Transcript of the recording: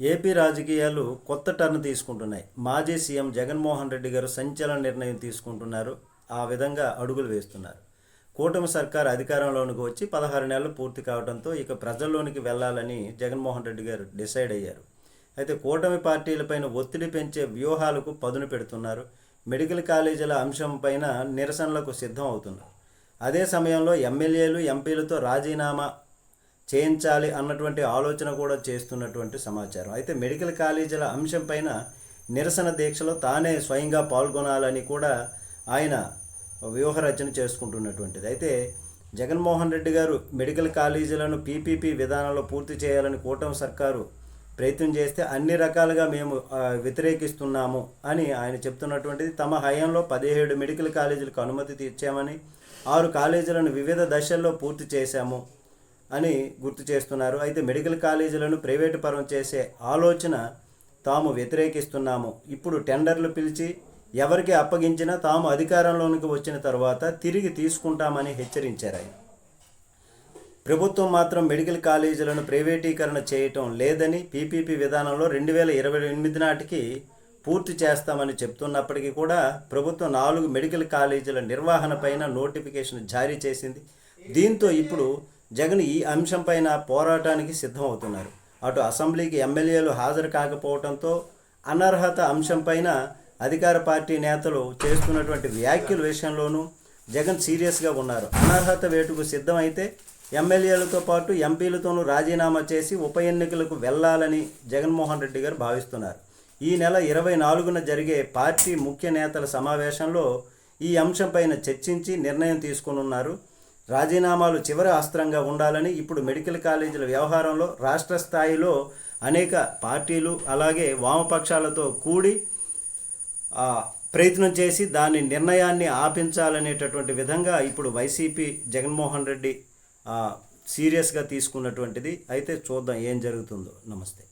AP రాజకీయాలు కొత్త turn తీసుకుంటున్నాయి. మాజీ సీఎం జగన్మోహన్ రెడ్డి గారు సంచలన నిర్ణయం తీసుకుంటున్నారు. ఆ విధంగా అడుగులు వేస్తున్నారు. కూటమి సర్కార్ అధికారంలోనికి వచ్చి పదహారు నెలలు పూర్తి కావడంతో ఇక ప్రజల్లోనికి వెళ్ళాలని జగన్మోహన్ రెడ్డి గారు డిసైడ్ అయ్యారు. అయితే కూటమి పార్టీలపైన ఒత్తిడి పెంచే వ్యూహాలకు పదును పెడుతున్నారు. మెడికల్ కాలేజీల అంశం పైన నిరసనలకు సిద్ధం అవుతున్నారు. అదే సమయంలో ఎమ్మెల్యేలు ఎంపీలతో రాజీనామా చేయించాలి అన్నటువంటి ఆలోచన కూడా చేస్తున్నటువంటి సమాచారం. అయితే మెడికల్ కాలేజీల అంశం పైన నిరసన దీక్షలో తానే స్వయంగా పాల్గొనాలని కూడా ఆయన వ్యూహరచన చేసుకుంటున్నటువంటిది. అయితే జగన్మోహన్ రెడ్డి గారు మెడికల్ కాలేజీలను పీపీపీ విధానంలో పూర్తి చేయాలని కూటమి సర్కారు ప్రయత్నం చేస్తే అన్ని రకాలుగా మేము వ్యతిరేకిస్తున్నాము అని ఆయన చెప్తున్నటువంటిది. తమ హయాంలో పదిహేడు మెడికల్ కాలేజీలకు అనుమతి ఇచ్చామని ఆరు కాలేజీలను వివిధ దశల్లో పూర్తి చేశాము. అని గుర్తు చేస్తున్నారు. అయితే మెడికల్ కాలేజీలను ప్రైవేటు పరం చేసే ఆలోచన తాము వ్యతిరేకిస్తున్నాము. ఇప్పుడు టెండర్లు పిలిచి ఎవరికి అప్పగించినా తాము అధికారంలోనికి వచ్చిన తర్వాత తిరిగి తీసుకుంటామని హెచ్చరించారు ఆయన. ప్రభుత్వం మాత్రం మెడికల్ కాలేజీలను ప్రైవేటీకరణ చేయటం లేదని పీపీపీ విధానంలో రెండు వేల ఇరవై ఎనిమిది నాటికి పూర్తి చేస్తామని చెప్తున్నప్పటికీ కూడా ప్రభుత్వం నాలుగు మెడికల్ కాలేజీల నిర్వహణపైన నోటిఫికేషన్ జారీ చేసింది. దీంతో ఇప్పుడు జగన్ ఈ అంశంపైన పోరాటానికి సిద్ధమవుతున్నారు. అటు అసెంబ్లీకి ఎమ్మెల్యేలు హాజరు కాకపోవడంతో అనర్హత అంశంపైన అధికార పార్టీ నేతలు చేస్తున్నటువంటి వ్యాఖ్యల విషయంలోనూ జగన్ సీరియస్గా ఉన్నారు. అనర్హత వేటుకు సిద్ధమైతే ఎమ్మెల్యేలతో పాటు ఎంపీలతోనూ రాజీనామా చేసి ఉప ఎన్నికలకు వెళ్ళాలని జగన్మోహన్ రెడ్డి గారు భావిస్తున్నారు. ఈ నెల ఇరవై నాలుగున జరిగే పార్టీ ముఖ్య నేతల సమావేశంలో ఈ అంశంపైన చర్చించి నిర్ణయం తీసుకునున్నారు. రాజీనామాలు చివరి అస్త్రంగా ఉండాలని ఇప్పుడు మెడికల్ కాలేజీల వ్యవహారంలో రాష్ట్ర స్థాయిలో అనేక పార్టీలు అలాగే వామపక్షాలతో కూడి ప్రయత్నం చేసి దాని నిర్ణయాన్ని ఆపించాలనేటటువంటి విధంగా ఇప్పుడు వైసీపీ జగన్మోహన్ రెడ్డి సీరియస్గా తీసుకున్నటువంటిది. అయితే చూద్దాం ఏం జరుగుతుందో. నమస్తే.